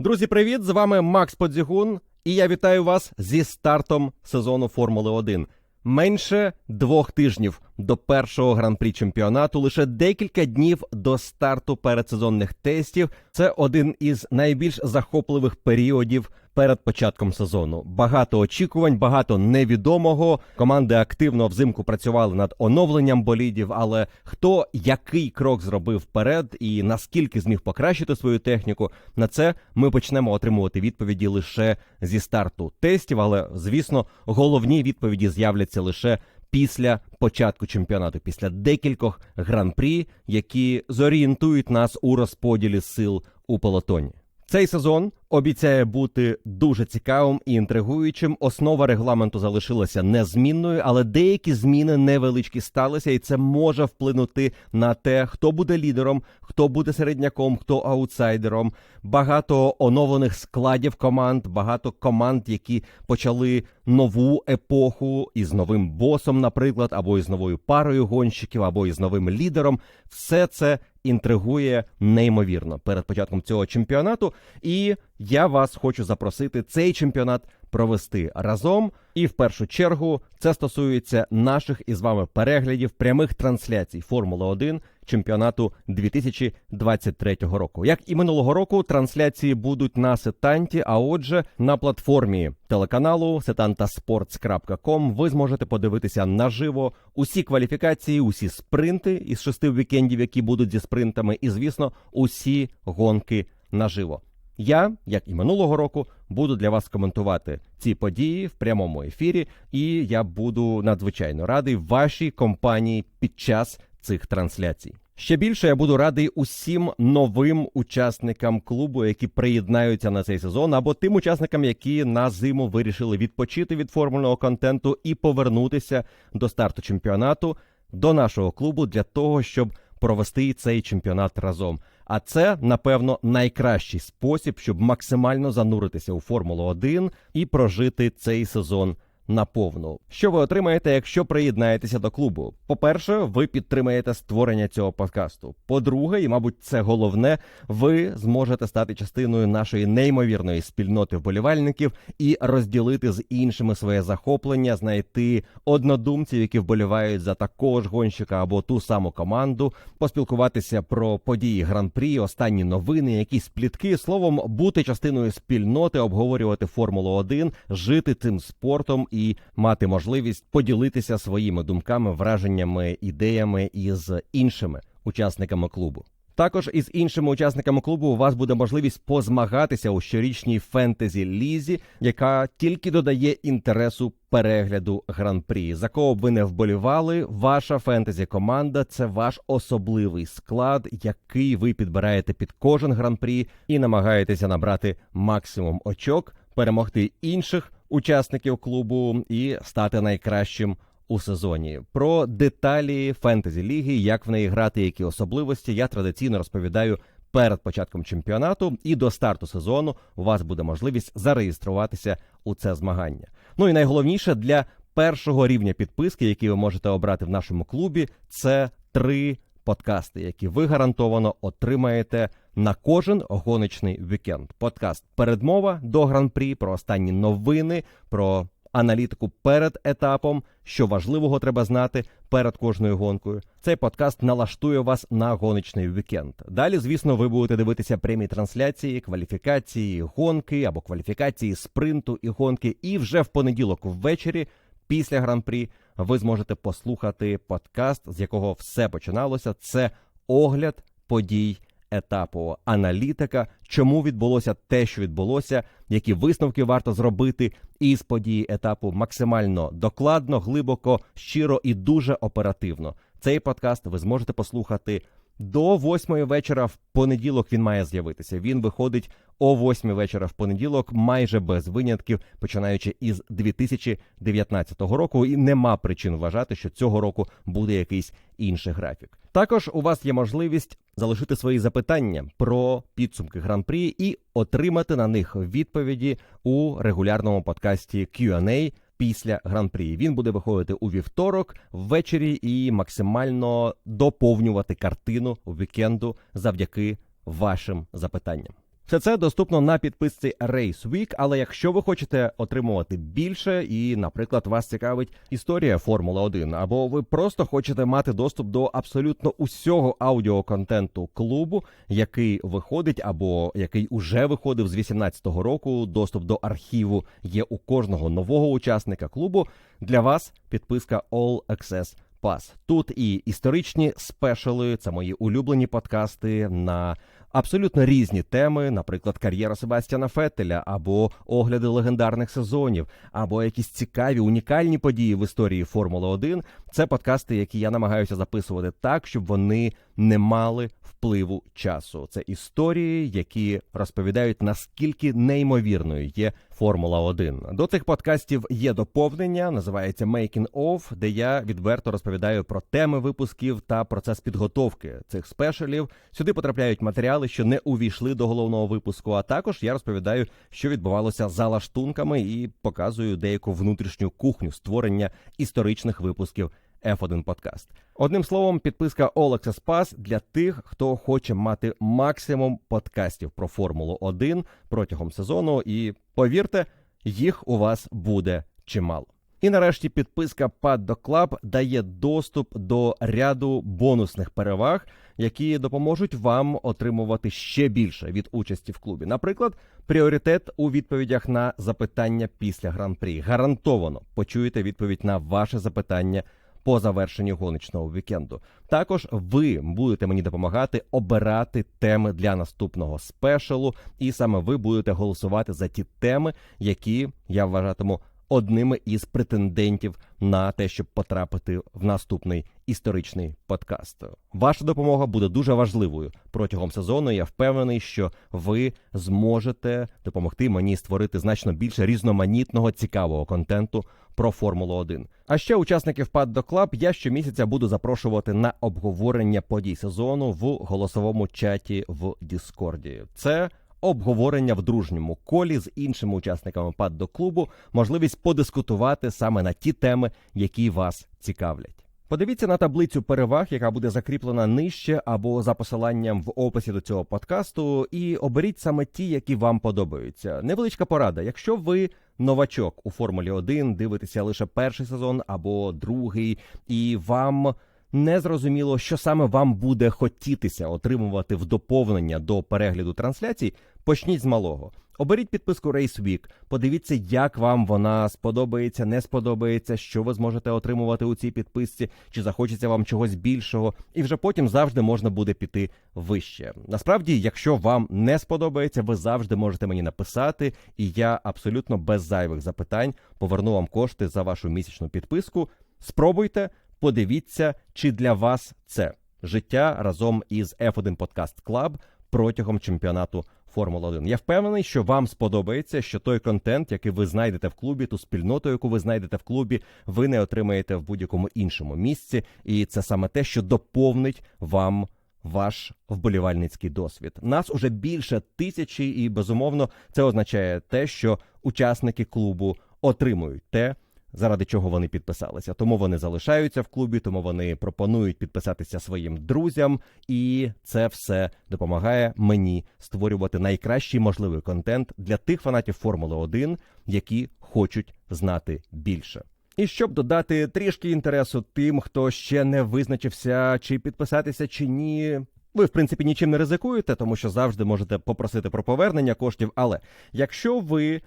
Друзі, привіт! З вами Макс Подзігун, і я вітаю вас зі стартом сезону Формули 1. Менше двох тижнів до першого гран-прі чемпіонату, лише декілька днів до старту передсезонних тестів. Це один із найбільш захопливих періодів перед початком сезону. Багато очікувань, багато невідомого. Команди активно взимку працювали над оновленням болідів. Але хто який крок зробив вперед і наскільки зміг покращити свою техніку, на це ми почнемо отримувати відповіді лише зі старту тестів. Але звісно, головні відповіді з'являться лише після початку чемпіонату, після декількох гран-прі, які зорієнтують нас у розподілі сил у полотоні. Цей сезон обіцяє бути дуже цікавим і інтригуючим. Основа регламенту залишилася незмінною, але деякі зміни невеличкі сталися, і це може вплинути на те, хто буде лідером, хто буде середняком, хто аутсайдером. Багато оновлених складів команд, багато команд, які почали нову епоху із новим босом, наприклад, або із новою парою гонщиків, або із новим лідером. Все це інтригує неймовірно перед початком цього чемпіонату. І я вас хочу запросити цей чемпіонат провести разом. І в першу чергу це стосується наших із вами переглядів прямих трансляцій Формули 1 чемпіонату 2023 року. Як і минулого року, трансляції будуть на сетанті. А отже, на платформі телеканалу setantasports.com ви зможете подивитися наживо усі кваліфікації, усі спринти із шести вікендів, які будуть зі спринтами, і звісно, усі гонки наживо. Я, як і минулого року, буду для вас коментувати ці події в прямому ефірі, і я буду надзвичайно радий вашій компанії під час цих трансляцій. Ще більше я буду радий усім новим учасникам клубу, які приєднаються на цей сезон, або тим учасникам, які на зиму вирішили відпочити від формульного контенту і повернутися до старту чемпіонату до нашого клубу для того, щоб провести цей чемпіонат разом. А це, напевно, найкращий спосіб, щоб максимально зануритися у Формулу 1 і прожити цей сезон наповну. Що ви отримаєте, якщо приєднаєтеся до клубу? По-перше, ви підтримаєте створення цього подкасту. По-друге, і мабуть, це головне, ви зможете стати частиною нашої неймовірної спільноти вболівальників і розділити з іншими своє захоплення, знайти однодумців, які вболівають за такого ж гонщика або ту саму команду, поспілкуватися про події гран-прі, останні новини, якісь плітки. Словом, бути частиною спільноти, обговорювати Формулу 1 жити цим спортом і мати можливість поділитися своїми думками, враженнями, ідеями із іншими учасниками клубу. Також із іншими учасниками клубу у вас буде можливість позмагатися у щорічній фентезі лізі, яка тільки додає інтересу перегляду гран-прі. За кого б ви не вболівали, ваша фентезі команда це ваш особливий склад, який ви підбираєте під кожен гран-прі і намагаєтеся набрати максимум очок, перемогти інших учасників клубу і стати найкращим у сезоні. Про деталі фентезі ліги, як в неї грати, які особливості, я традиційно розповідаю. Перед початком чемпіонату і до старту сезону у вас буде можливість зареєструватися у це змагання. Ну і найголовніше для першого рівня підписки, який ви можете обрати в нашому клубі, це три подкасти, які ви гарантовано отримаєте на кожен гоночний вікенд. Подкаст передмова до гран-прі про останні новини, про аналітику перед етапом, що важливого треба знати перед кожною гонкою. Цей подкаст налаштує вас на гоночний вікенд. Далі, звісно, ви будете дивитися прямі трансляції, кваліфікації, гонки або кваліфікації спринту і гонки. І вже в понеділок ввечері. Після гран-прі ви зможете послухати подкаст, з якого все починалося. Це огляд подій етапу, аналітика, чому відбулося те, що відбулося, які висновки варто зробити із події етапу максимально докладно, глибоко, щиро і дуже оперативно. Цей подкаст ви зможете послухати. До восьмої вечора в понеділок він має з'явитися. Він виходить о восьмій вечора в понеділок, майже без винятків, починаючи із 2019 року. І нема причин вважати, що цього року буде якийсь інший графік. Також у вас є можливість залишити свої запитання про підсумки гран-прі і отримати на них відповіді у регулярному подкасті Q&A після гран-прі. Він буде виходити у вівторок ввечері і максимально доповнювати картину вікенду завдяки вашим запитанням. Все це доступно на підписці Race Week, але якщо ви хочете отримувати більше, і, наприклад, вас цікавить історія Формули 1, або ви просто хочете мати доступ до абсолютно усього аудіоконтенту клубу, який виходить, або який уже виходив з 18-го року, доступ до архіву є у кожного нового учасника клубу. Для вас підписка All Access Pass. Тут і історичні спешали, це мої улюблені подкасти на абсолютно різні теми, наприклад, кар'єра Себастьяна Феттеля, або огляди легендарних сезонів, або якісь цікаві унікальні події в історії Формули 1. Це подкасти, які я намагаюся записувати так, щоб вони не мали впливу часу. Це історії, які розповідають наскільки неймовірною є Формула 1. До цих подкастів є доповнення, називається Making of, де я відверто розповідаю про теми випусків та процес підготовки цих спешалів. Сюди потрапляють матеріали, що не увійшли до головного випуску. А також я розповідаю, що відбувалося за лаштунками, і показую деяку внутрішню кухню створення історичних випусків. F1 подкаст. Одним словом, підписка Access Pass для тих, хто хоче мати максимум подкастів про Формулу 1 протягом сезону. І повірте, їх у вас буде чимало. І нарешті підписка Paddock Club дає доступ до ряду бонусних переваг, які допоможуть вам отримувати ще більше від участі в клубі. Наприклад, пріоритет у відповідях на запитання після гран-прі. Гарантовано почуєте відповідь на ваше запитання по завершенні гоночного вікенду. Також ви будете мені допомагати обирати теми для наступного спешалу, і саме ви будете голосувати за ті теми, які я вважатиму одними із претендентів на те, щоб потрапити в наступний історичний подкаст. Ваша допомога буде дуже важливою протягом сезону. Я впевнений, що ви зможете допомогти мені створити значно більше різноманітного цікавого контенту про Формулу 1. А ще учасників Paddock Club я щомісяця буду запрошувати на обговорення подій сезону в голосовому чаті в Діскорді. Це обговорення в дружньому колі з іншими учасниками паддо клубу, можливість подискутувати саме на ті теми, які вас цікавлять. Подивіться на таблицю переваг, яка буде закріплена нижче або за посиланням в описі до цього подкасту, і оберіть саме ті, які вам подобаються. Невеличка порада. Якщо ви новачок у Формулі 1, дивитеся лише перший сезон або другий, і вам не зрозуміло, що саме вам буде хотітися отримувати в доповнення до перегляду трансляцій, почніть з малого. Оберіть підписку Race Week, подивіться, як вам вона сподобається, не сподобається, що ви зможете отримувати у цій підписці, чи захочеться вам чогось більшого, і вже потім завжди можна буде піти вище. Насправді, якщо вам не сподобається, ви завжди можете мені написати, і я абсолютно без зайвих запитань поверну вам кошти за вашу місячну підписку. Спробуйте, подивіться, чи для вас це життя разом із F1 Podcast Club протягом чемпіонату Формула 1. Я впевнений, що вам сподобається, що той контент, який ви знайдете в клубі, ту спільноту, яку ви знайдете в клубі, ви не отримаєте в будь-якому іншому місці, і це саме те, що доповнить вам. Ваш вболівальницький досвід нас уже більше тисячі, і безумовно це означає те, що учасники клубу отримують те, заради чого вони підписалися. Тому вони залишаються в клубі, тому вони пропонують підписатися своїм друзям, і це все допомагає мені створювати найкращий можливий контент для тих фанатів Формули 1, які хочуть знати більше. І щоб додати трішки інтересу тим, хто ще не визначився, чи підписатися, чи ні. Ви, в принципі, нічим не ризикуєте, тому що завжди можете попросити про повернення коштів. Але якщо ви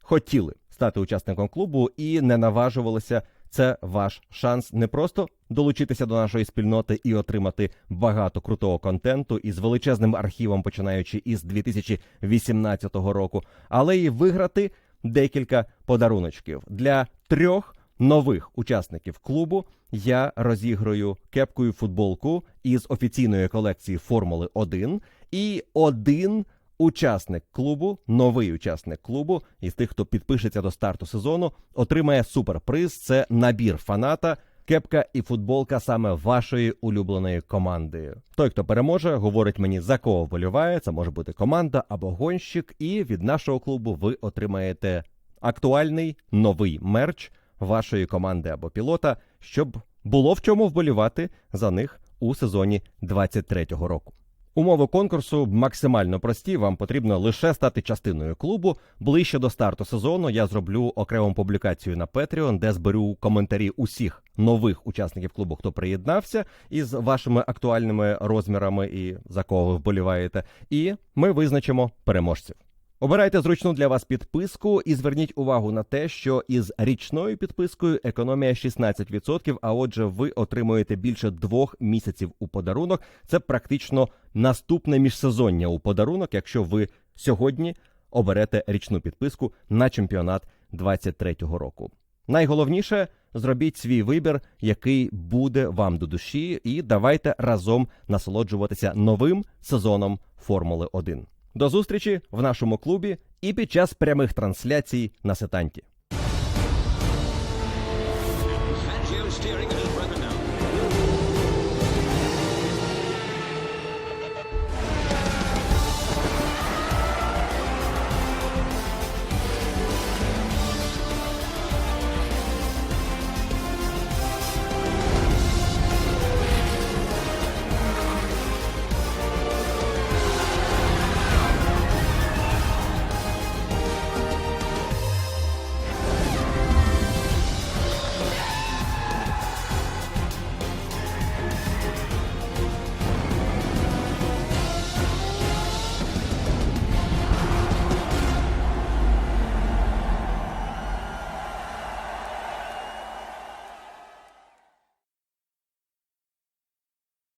хотіли стати учасником клубу і не наважувалися. Це ваш шанс не просто долучитися до нашої спільноти і отримати багато крутого контенту із величезним архівом, починаючи із 2018 року, але й виграти декілька подаруночків для трьох нових учасників клубу. Я розіграю кепкою футболку із офіційної колекції Формули 1 і один Учасник клубу, новий учасник клубу, із тих, хто підпишеться до старту сезону, отримає суперприз. Це набір фаната, кепка і футболка саме вашої улюбленої команди. Той, хто переможе, говорить мені за кого вболіває. Це може бути команда або гонщик. І від нашого клубу ви отримаєте актуальний новий мерч вашої команди або пілота, щоб було в чому вболівати за них у сезоні 23-го року. Умови конкурсу максимально прості. Вам потрібно лише стати частиною клубу. Ближче до старту сезону я зроблю окрему публікацію на Patreon, де зберу коментарі усіх нових учасників клубу, хто приєднався із вашими актуальними розмірами і за кого ви вболіваєте. І ми визначимо переможців. Обирайте зручну для вас підписку і зверніть увагу на те, що із річною підпискою економія 16%, а отже, ви отримуєте більше двох місяців у подарунок. Це практично наступне міжсезоння у подарунок, якщо ви сьогодні оберете річну підписку на чемпіонат 23-го року. Найголовніше зробіть свій вибір, який буде вам до душі, і давайте разом насолоджуватися новим сезоном Формули 1. До зустрічі в нашому клубі і під час прямих трансляцій на сетанті.